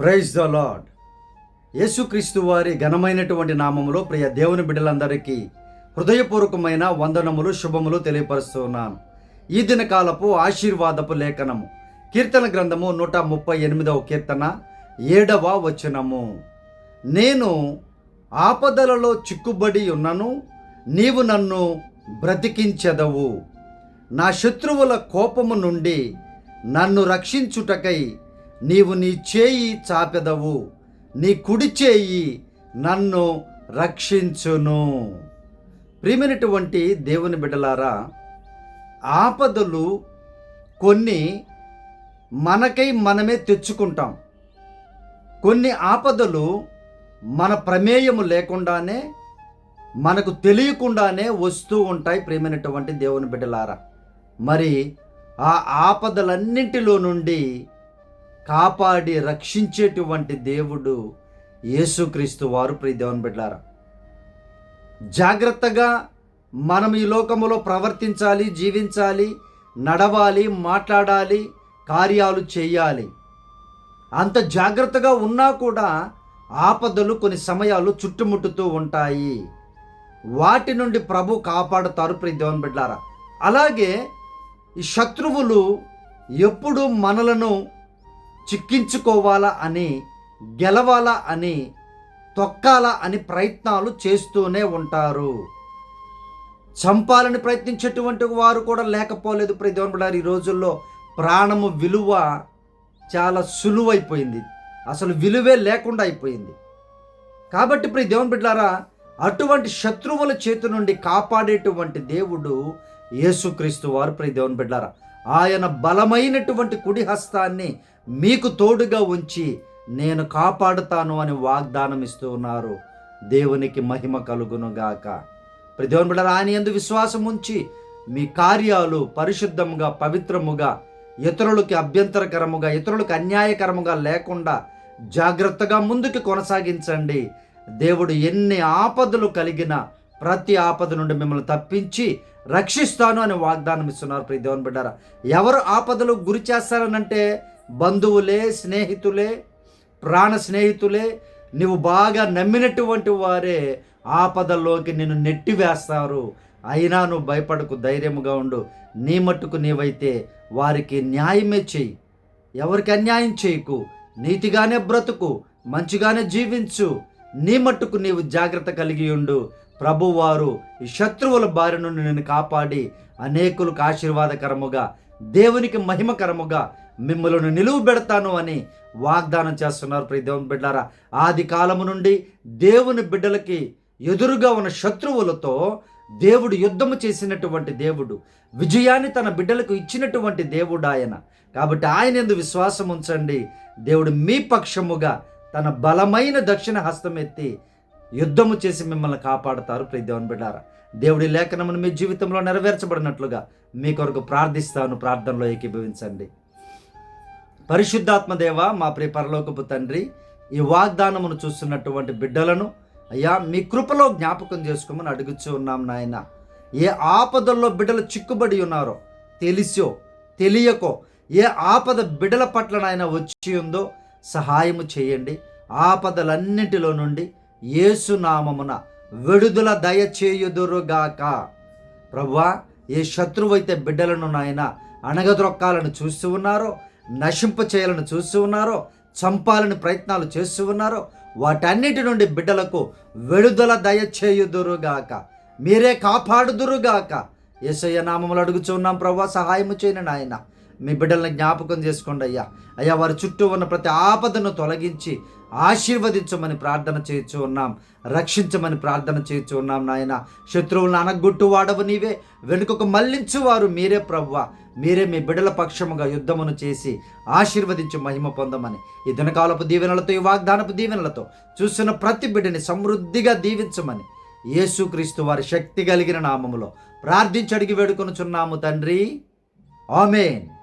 Praise the lord యేసుక్రీస్తు వారి ఘనమైనటువంటి నామములో ప్రియ దేవుని బిడ్డలందరికీ హృదయపూర్వకమైన వందనములు శుభములు తెలియపరుస్తున్నాను. ఈ దినకాలపు ఆశీర్వాదపు లేఖనము కీర్తన గ్రంథము నూట ముప్పై ఎనిమిదవ కీర్తన ఏడవ వచనము. నేను ఆపదలలో చిక్కుబడి ఉన్నను నీవు నన్ను బ్రతికించెదవు. నా శత్రువుల కోపము నుండి నన్ను రక్షించుటకై నీవు నీ చేయి చాపెదవు నీ కుడి చేయి నన్ను రక్షించును. ప్రియమైనటువంటి దేవుని బిడ్డలారా ఆపదలు కొన్ని మనకై మనమే తెచ్చుకుంటాం. కొన్ని ఆపదలు మన ప్రమేయము లేకుండానే మనకు తెలియకుండానే వస్తూ ఉంటాయి ప్రేమైనటువంటి దేవుని బిడ్డలారా. మరి ఆ ఆపదలన్నింటిలో నుండి కాపాడి రక్షించేటువంటి దేవుడు యేసుక్రీస్తు వారు ప్రియ బిడ్డారా. జాగ్రత్తగా మనం ఈ లోకములో ప్రవర్తించాలి జీవించాలి నడవాలి మాట్లాడాలి కార్యాలు చేయాలి. అంత జాగ్రత్తగా ఉన్నా కూడా ఆపదలు కొన్ని సమయాలు చుట్టుముట్టుతూ ఉంటాయి. వాటి నుండి ప్రభు కాపాడుతారు ప్రియ బిడ్డారా. అలాగే ఈ శత్రువులు ఎప్పుడు మనలను చిక్కించుకోవాలా అని గెలవాలా అని తొక్కాలా అని ప్రయత్నాలు చేస్తూనే ఉంటారు. చంపాలని ప్రయత్నించేటువంటి వారు కూడా లేకపోలేదు ప్రియ ఈ రోజుల్లో ప్రాణము విలువ చాలా సులువైపోయింది. అసలు విలువే లేకుండా అయిపోయింది. కాబట్టి ప్రియ దేవుని బిడ్డారా అటువంటి శత్రువుల చేతి నుండి కాపాడేటువంటి దేవుడు యేసుక్రీస్తు వారు ప్రియ దేవుని బిడ్డారా. ఆయన బలమైనటువంటి కుడి హస్తాన్ని మీకు తోడుగా ఉంచి నేను కాపాడుతాను అని వాగ్దానం ఇస్తూ ఉన్నారు. దేవునికి మహిమ కలుగునుగాక. ప్రతి దేవుని ఆయన ఎందు విశ్వాసం ఉంచి మీ కార్యాలు పరిశుద్ధముగా పవిత్రముగా ఇతరులకి అభ్యంతరకరముగా ఇతరులకు అన్యాయకరముగా లేకుండా జాగ్రత్తగా ముందుకు కొనసాగించండి. దేవుడు ఎన్ని ఆపదలు కలిగినా ప్రతి ఆపద నుండి మిమ్మల్ని తప్పించి రక్షిస్తాను అని వాగ్దానం ఇస్తున్నారు ప్రియ దేవుని బిడ్డారా. ఎవరు ఆపదలు గురి చేస్తారనంటే బంధువులే స్నేహితులే ప్రాణ స్నేహితులే నువ్వు బాగా నమ్మినటువంటి వారే ఆపదల్లోకి నిన్ను నెట్టివేస్తారు. అయినా నువ్వు భయపడకు ధైర్యముగా ఉండు. నీ మట్టుకు నీవైతే వారికి న్యాయమే చెయ్యి. ఎవరికి అన్యాయం చేయకు. నీతిగానే బ్రతుకు మంచిగానే జీవించు. నీ మట్టుకు నీవు జాగ్రత్త కలిగి ఉండు. ప్రభువారు ఈ శత్రువుల బారి నుండి నేను కాపాడి అనేకులకు ఆశీర్వాదకరముగా దేవునికి మహిమకరముగా మిమ్మల్ని నిలువు పెడతాను అని వాగ్దానం చేస్తున్నారు. ప్రియ దేవుని బిడ్డారా ఆది కాలము నుండి దేవుని బిడ్డలకి ఎదురుగా ఉన్న శత్రువులతో దేవుడు యుద్ధము చేసినటువంటి దేవుడు విజయాన్ని తన బిడ్డలకు ఇచ్చినటువంటి దేవుడు ఆయన. కాబట్టి ఆయన ఎందు విశ్వాసం ఉంచండి. దేవుడు మీ పక్షముగా తన బలమైన దక్షిణ హస్తం ఎత్తి యుద్ధము చేసి మిమ్మల్ని కాపాడుతారు ప్రియ దేవుని బిడ్డారా. దేవుడి లేఖనమును మీ జీవితంలో నెరవేర్చబడినట్లుగా మీ కొరకు ప్రార్థిస్తాను ప్రార్థనలో ఏకీభవించండి. పరిశుద్ధాత్మ దేవ మా ప్రియ పరలోకపు తండ్రి ఈ వాగ్దానమును చూస్తున్నటువంటి బిడ్డలను అయ్యా మీ కృపలో జ్ఞాపకం చేసుకోమని అడుగుచూ ఉన్నాం నాయన. ఏ ఆపదల్లో బిడ్డలు చిక్కుబడి ఉన్నారో తెలిసో తెలియకో ఏ ఆపద బిడ్డల పట్ల నాయన వచ్చి ఉందో సహాయము చేయండి. ఆపదలన్నింటిలో నుండి ఏసునామమున విడుదల దయచేయుదురుగాక. ప్రభువా ఏ శత్రువు అయితే బిడ్డలను నాయన అణగద్రొక్కాలను చూస్తూ ఉన్నారో నశింప చేయాలని చూస్తూ ఉన్నారో చంపాలని ప్రయత్నాలు చేస్తూ ఉన్నారో వాటన్నిటి నుండి బిడ్డలకు విడుదల దయచేయుదురుగాక. మీరే కాపాడుదురుగాక. ఏసయ్య నామములు అడుగుచున్నాం ప్రభా సహాయము చేయను నాయన. మీ బిడ్డలను జ్ఞాపకం చేసుకోండి అయ్యా. అయ్యా వారి చుట్టూ ఉన్న ప్రతి ఆపదను తొలగించి ఆశీర్వదించమని ప్రార్థన చేయొచ్చు ఉన్నాం. రక్షించమని ప్రార్థన చేయొచ్చు ఉన్నాం నాయన. శత్రువులను అనగొట్టు వాడవు నీవే. వెనుకకు మళ్ళించువారు మీరే ప్రవ్వ. మీరే మీ బిడ్డల పక్షముగా యుద్ధమును చేసి ఆశీర్వదించి మహిమ పొందమని. ఈ దినకాలపు దీవెనలతో ఈ వాగ్దానపు దీవెనలతో చూస్తున్న ప్రతి బిడ్డని సమృద్ధిగా దీవించమని. యేసుక్రీస్తు వారి శక్తి కలిగిన నామములో ప్రార్థించి అడిగి వేడుకొనుచున్నాము తండ్రి. ఆమెన్.